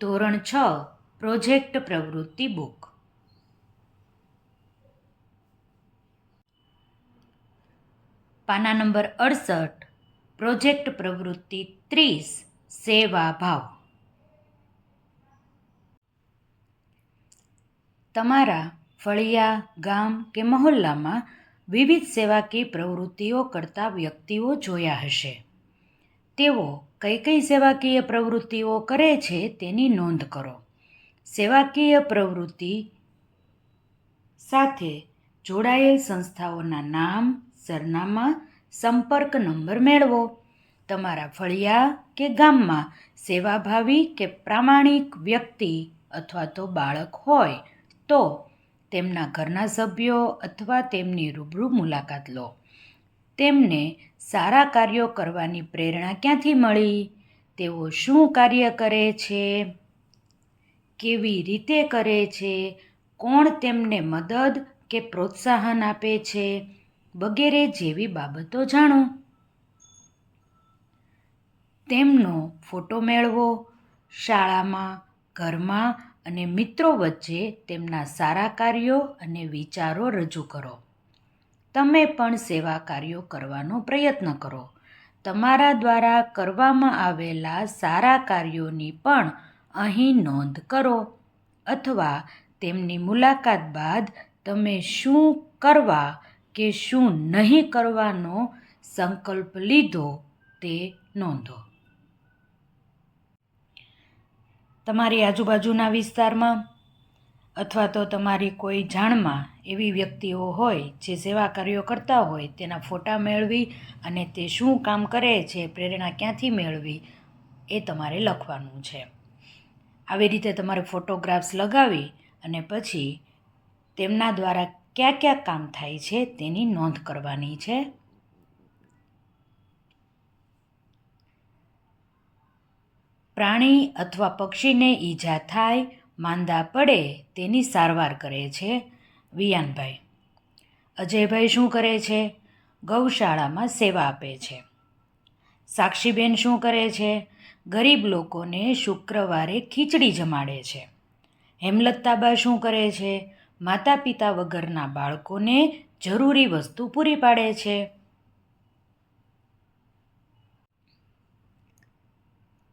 ધોરણ છ, પ્રોજેક્ટ પ્રવૃત્તિ બુક. પાના નંબર અડસઠ, પ્રોજેક્ટ પ્રવૃત્તિ ત્રીસ, સેવા ભાવ. તમારા ફળિયા, ગામ કે મહોલ્લામાં વિવિધ સેવાકીય પ્રવૃત્તિઓ કરતા વ્યક્તિઓ જોયા હશે. તેઓ કઈ કઈ સેવાકીય પ્રવૃત્તિઓ કરે છે તેની નોંધ કરો. સેવાકીય પ્રવૃત્તિ સાથે જોડાયેલ સંસ્થાઓના નામ, સરનામા, સંપર્ક નંબર મેળવો. તમારા ફળિયા કે ગામમાં સેવાભાવી કે પ્રામાણિક વ્યક્તિ અથવા તો બાળક હોય તો તેમના ઘરના સભ્યો અથવા તેમની રૂબરૂ મુલાકાત લો. તેમને સારા કાર્યો કરવાની પ્રેરણા ક્યાંથી મળી? તેઓ શું કાર્ય કરે છે? કેવી રીતે કરે છે? કોણ તેમને મદદ કે પ્રોત્સાહન આપે છે? વગેરે જેવી બાબતો જાણો. તેમનો ફોટો મેળવો. શાળામાં, ઘરમાં અને મિત્રો વચ્ચે તેમના સારા કાર્યો અને વિચારો રજૂ કરો. તમે પણ સેવા કાર્યો કરવાનો પ્રયત્ન કરો. તમારા દ્વારા કરવામાં આવેલા સારા કાર્યોની પણ અહીં નોંધ કરો અથવા તેમની મુલાકાત બાદ તમે શું કરવા કે શું નહીં કરવાનો સંકલ્પ લીધો તે નોંધો. તમારી આજુબાજુના વિસ્તારમાં અથવા તો તમારી કોઈ જાણમાં એવી વ્યક્તિઓ હોય જે સેવા કાર્યો કરતા હોય, તેના ફોટા મેળવી અને તે શું કામ કરે છે, પ્રેરણા ક્યાંથી મેળવી, એ તમારે લખવાનું છે. આવી રીતે તમારે ફોટોગ્રાફ્સ લગાવી અને પછી તેમના દ્વારા કયા કયા કામ થાય છે તેની નોંધ કરવાની છે. પ્રાણી અથવા પક્ષીને ઈજા થાય માંદા પડે તેની સારવાર કરે છે વિયાનભાઈ. અજયભાઈ શું કરે છે? ગૌશાળામાં સેવા આપે છે. સાક્ષીબેન શું કરે છે? ગરીબ લોકોને શુક્રવારે ખીચડી જમાડે છે. હેમલતાબા શું કરે છે? માતા પિતા વગરના બાળકોને જરૂરી વસ્તુ પૂરી પાડે છે.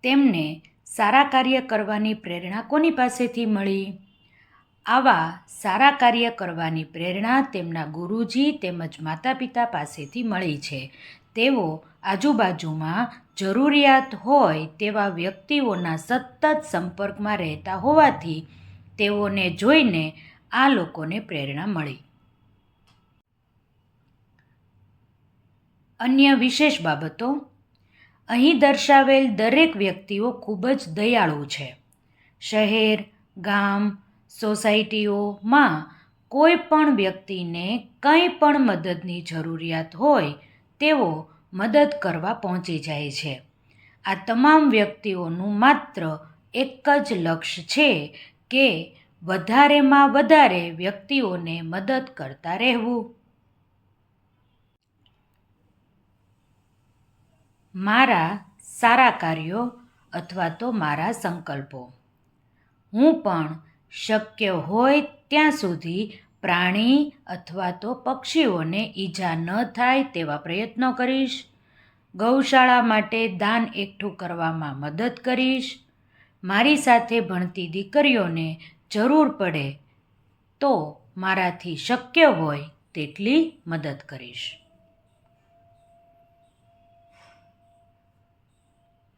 તેમને સારા કાર્ય કરવાની પ્રેરણા કોની પાસેથી મળી? આવા સારા કાર્ય કરવાની પ્રેરણા તેમના ગુરુજી તેમજ માતા પિતા પાસેથી મળી છે. તેઓ આજુબાજુમાં જરૂરિયાત હોય તેવા વ્યક્તિઓના સતત સંપર્કમાં રહેતા હોવાથી તેઓને જોઈને આ લોકોને પ્રેરણા મળી. અન્ય વિશેષ બાબતો અહીં દર્શાવેલ દરેક વ્યક્તિઓ ખૂબ જ દયાળુ છે. શહેર, ગામ, સોસાયટીઓમાં કોઈ પણ વ્યક્તિને કંઈ પણ મદદની જરૂરિયાત હોય, તેઓ મદદ કરવા પહોંચી જાય છે. આ તમામ વ્યક્તિઓનું માત્ર એક જ લક્ષ્ય છે કે વધારેમાં વધારે વ્યક્તિઓને મદદ કરતા રહેવું. મારા સારા કાર્યો અથવા તો મારા સંકલ્પો. હું પણ શક્ય હોય ત્યાં સુધી પ્રાણી અથવા તો પક્ષીઓને ઈજા ન થાય તેવા પ્રયત્નો કરીશ. ગૌશાળા માટે દાન એકઠું કરવામાં મદદ કરીશ. મારી સાથે ભણતી દીકરીઓને જરૂર પડે તો મારાથી શક્ય હોય તેટલી મદદ કરીશ.